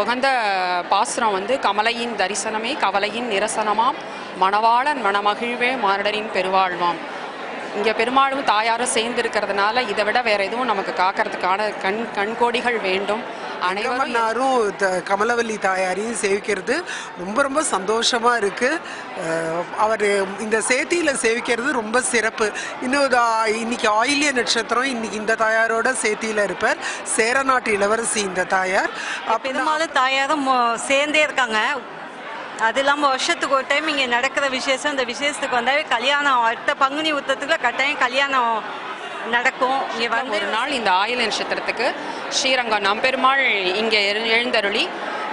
உகந்த பாசுரம் வந்து கமலையின் தரிசனமே கவலையின் நிரசனமாம். மணவாளன் மணமகிழ்வே மாரடரின் பெருவாழ்வாம். இங்கே பெருமாளும் தாயாரும் சேர்ந்து இருக்கிறதுனால இதை விட வேற எதுவும் நமக்கு காக்கிறதுக்கான கண் கண்கோடிகள் வேண்டும். அனைவரும் கமலவல்லி தாயாரையும் சேவிக்கிறது ரொம்ப ரொம்ப சந்தோஷமா இருக்கு. அஹ், அவர் இந்த சேத்தியில சேவிக்கிறது ரொம்ப சிறப்பு. ஆ, இன்னைக்கு ஆயில்ய நட்சத்திரம் இன்னைக்கு இந்த தாயாரோட சேத்தியில இருப்பார். சேரநாட்டு இளவரசி இந்த தாயார். அப்ப பெருமாளும் தாயாரும் சேர்ந்தே இருக்காங்க. அது இல்லாமல் வருஷத்துக்கு ஒரு டைம் இங்கே நடக்கிற விசேஷம். இந்த விசேஷத்துக்கு வந்தாவே கல்யாணம் அடுத்த பங்குனி உத்தத்துக்குள்ள கட்டாயம் கல்யாணம் நடக்கும். இங்கே வந்து ஒரு நாள் இந்த ஆயுள் நட்சத்திரத்துக்கு. ஸ்ரீரங்கம் நம்பெருமாள் இங்கே எழு- எழுந்தருளி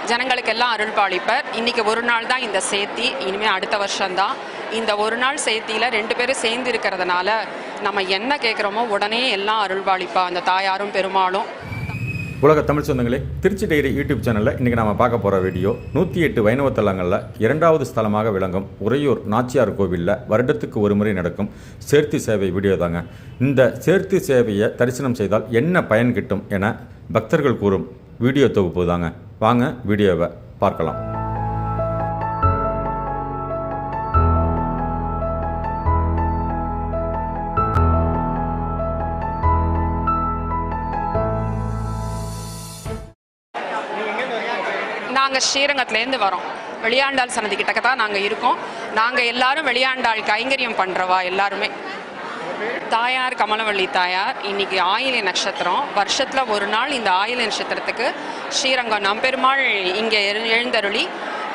ஜனங்களுக்கெல்லாம் அருள் பாலிப்பர். இன்னைக்கு ஒரு நாள் தான் இந்த சேர்த்தி இனிமேல் அடுத்த வருஷம்தான். இந்த ஒரு நாள் சேர்த்தியில் ரெண்டு பேரும் சேர்ந்து இருக்கிறதுனால நம்ம என்ன கேட்குறோமோ உடனே எல்லாம் அருள் பாலிப்பா. அந்த தாயாரும் பெருமாளும். உலக தமிழ் சொந்தங்களே திருச்சி டைரி யூடியூப் சேனலில் இன்றைக்கி நாம் பார்க்க போகிற வீடியோ நூற்றி எட்டு வைணவ தலங்களில் இரண்டாவது ஸ்தலமாக விளங்கும் உறையூர் நாச்சியார் கோவிலில் வருடத்துக்கு ஒரு முறை நடக்கும் சேர்த்தி சேவை வீடியோ தாங்க. இந்த சேர்த்தி சேவையை தரிசனம் செய்தால் என்ன பயன் கிட்டும் என பக்தர்கள் கூறும் வீடியோ தொகுப்பு தாங்க. வாங்க வீடியோவை பார்க்கலாம். நாங்கள் ஸ்ரீரங்கத்துலேருந்து வரோம். வெளியாண்டாள் சன்னதி கிட்டக்க தான் நாங்கள் இருக்கோம். நாங்கள் எல்லாரும் வெளியாண்டாள் கைங்கரியம் பண்ணுறவா எல்லாருமே. தாயார் கமலவள்ளி தாயார் இன்னைக்கு ஆயிலை நட்சத்திரம். வருஷத்தில் ஒரு நாள் இந்த ஆயிலை நட்சத்திரத்துக்கு ஸ்ரீரங்கம். நம்பெருமாள் இங்கே எழு- எழுந்தருளி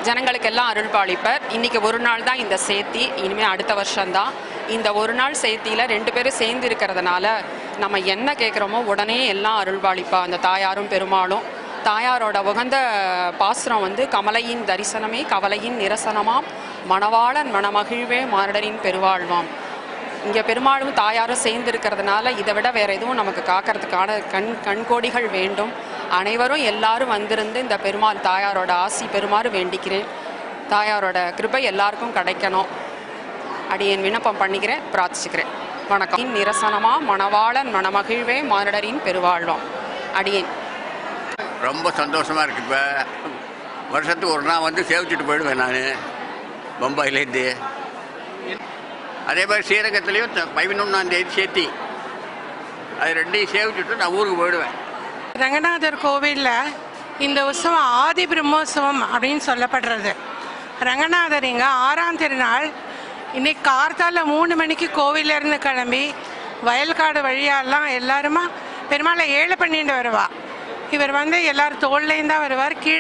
ஜனங்களுக்கெல்லாம் அருள் பாலிப்பர். இன்னைக்கு ஒரு நாள் தான் இந்த சேர்த்தி இனிமேல் அடுத்த வருஷம்தான். இந்த ஒரு நாள் சேர்த்தியில் ரெண்டு பேரும் சேர்ந்து இருக்கிறதுனால நம்ம என்ன கேட்குறோமோ உடனே எல்லாம் அருள் பாலிப்பா. அந்த தாயாரும் பெருமாளும். தாயாரோட உகந்த பாசுரம் வந்து கமலையின் தரிசனமே கவலையின் நிரசனமாம். மணவாளன் மணமகிழ்வே மாரடரின் பெருவாழ்வாம். இங்கே பெருமாளும் தாயாரும் சேர்ந்து இருக்கிறதுனால இதை விட வேற எதுவும் நமக்கு காக்கிறதுக்கான கண் கண்கோடிகள் வேண்டும். அனைவரும் எல்லாரும் வந்திருந்து இந்த பெருமாள் தாயாரோட ஆசி பெருமாறு வேண்டிக்கிறேன். தாயாரோட கிருபை எல்லாருக்கும் கிடைக்கணும். அடியேன் விண்ணப்பம் பண்ணிக்கிறேன் பிரார்த்திச்சுக்கிறேன். வணக்கம். நிரசனமா மணவாளன் மணமகிழ்வே மாரடரின் பெருவாழ்வாம். அடியேன். ரொம்ப சந்தோஷமாக இருக்கு. இப்போ வருஷத்துக்கு ஒரு நாள் வந்து சேவிச்சுட்டு போயிடுவேன் நான் பம்பாயிலேருந்து. அதே மாதிரி ஸ்ரீரங்கத்துலேயும் பதினொன்றாம் தேதி சேர்த்தி அது ரெண்டையும் சேவிச்சுட்டு நான் ஊருக்கு போயிடுவேன். ரங்கநாதர் கோவிலில் இந்த உற்சவம் ஆதி பிரம்மோற்சவம் அப்படின்னு சொல்லப்படுறது. ரங்கநாதர் இங்கே ஆறாம் திருநாள். இன்னைக்கு கார்த்தால மூணு மணிக்கு கோவிலேருந்து கிளம்பி வயல்காடு வழியாலாம் எல்லாருமா பெருமாளை ஏழு பண்ணிட்டு வருவா. இவர் வந்து எல்லாரும் தோல்லையும் தான் வருவார். கீழே